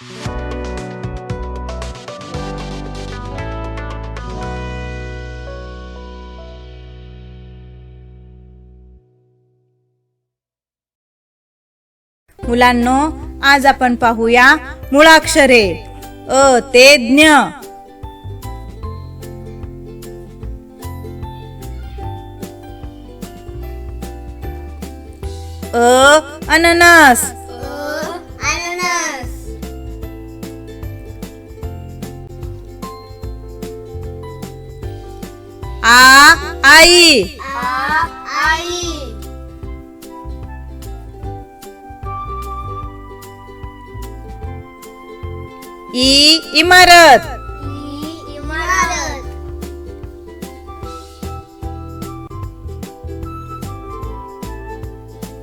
मुलांनो आज आपण पाहूया मुळाक्षरे. अ ते ज्ञ अ अननस. आ आई. ई इमारत. ई इमारत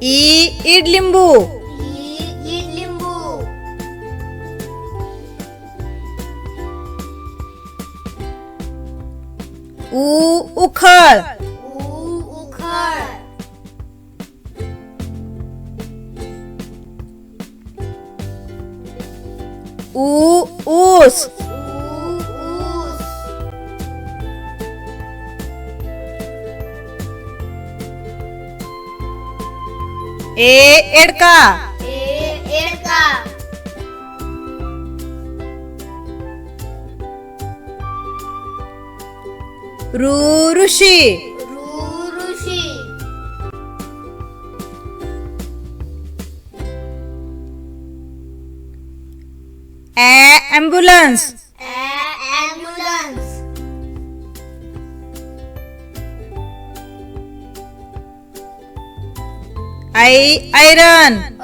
ई ukhol. U ukhol. U us. U us. E. E. ಋಷಿ ಋಷಿ ambulance. Ambulance. I iron.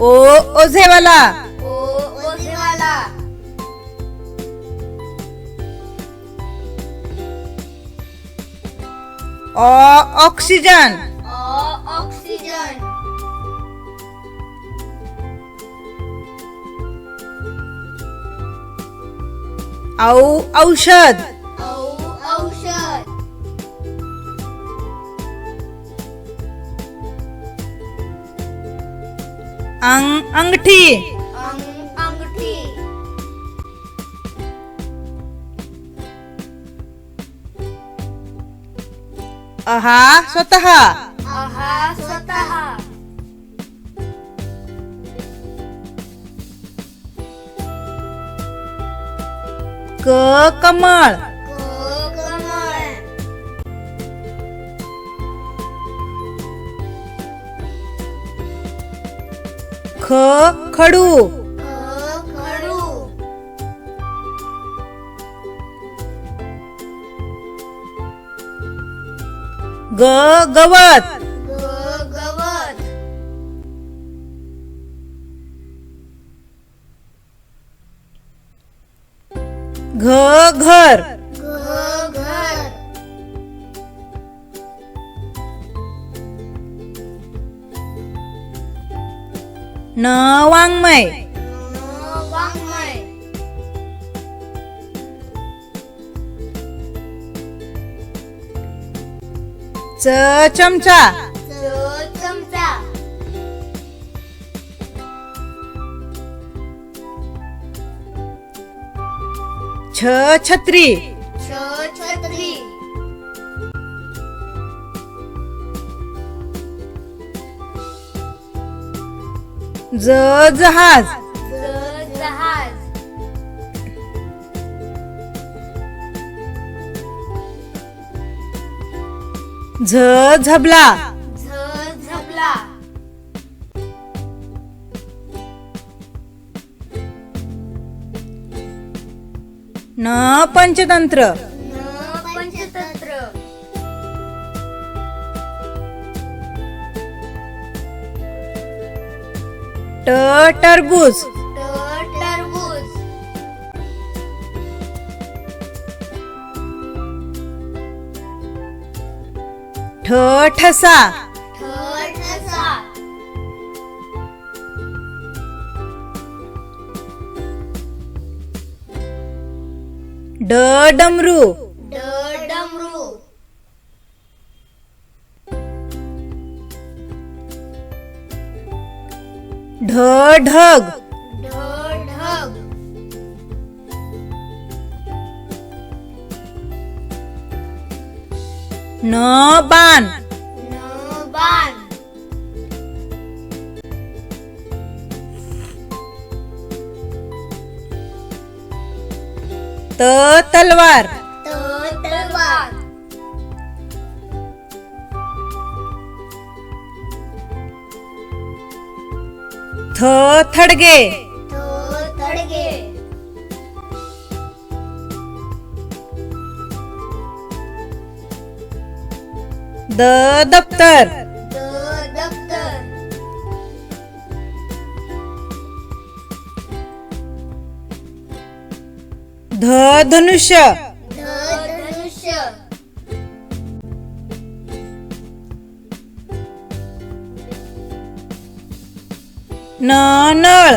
ও ওঝেওয়ালা। ও ওঝেওয়ালা। অ অক্সিজেন। অ অক্সিজেন। ঔ ঔষধ। अंग अंगठी. अंग अंगठी. अहा स्वतः. आहा स्वतः. क कमळ. खडू. ग गवत. घ घर. nở quăng mày. Nở quăng mày chờ chăm cha chờ chăm cha chờ chhatri ज जहाज. जहाज झ झबला झ झबला. न पंचतंत्र. ट टरबूज. ट टरबूज ठ ठसा ठ ठसा. ड डमरू. ढ ढग न बाण. त तलवार. थ थडगे. द दप्तर. द दप्तर. ध धनुष्य. नळ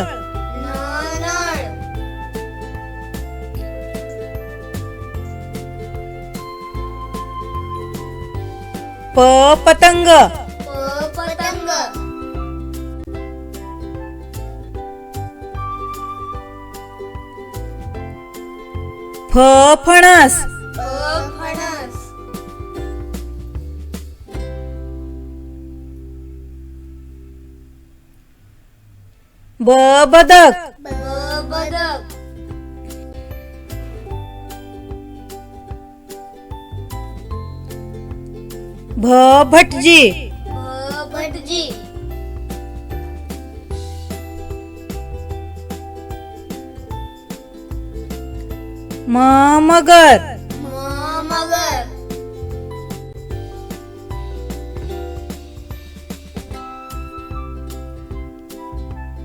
प पतंग पतंग. फ फणस. ब बदक भ भटजी भटजी म मगर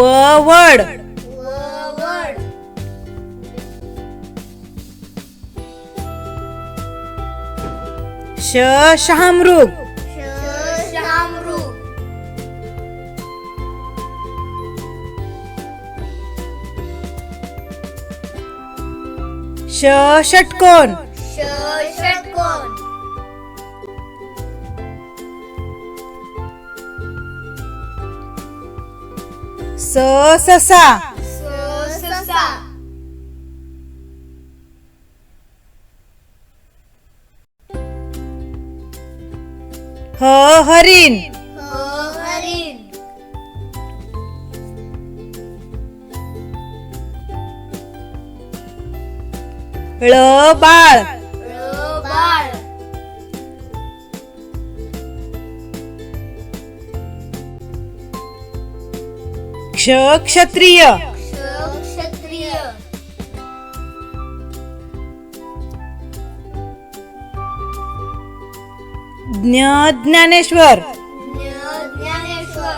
व वड श शहामृग. श ष षटकोन. स ससा स ससा ह हरिण ह हरिण ळ बाळ क्ष क्षत्रिय क्ष क्षत्रिय ज्ञ ज्ञानेश्वर ज्ञ ज्ञानेश्वर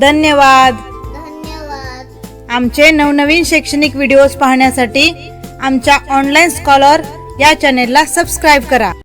धन्यवाद। धन्यवाद। आमचे नवनवीन शैक्षणिक व्हिडिओज पाहण्यासाठी आमच्या ऑनलाईन स्कॉलर या चॅनेलला सबस्क्राईब करा.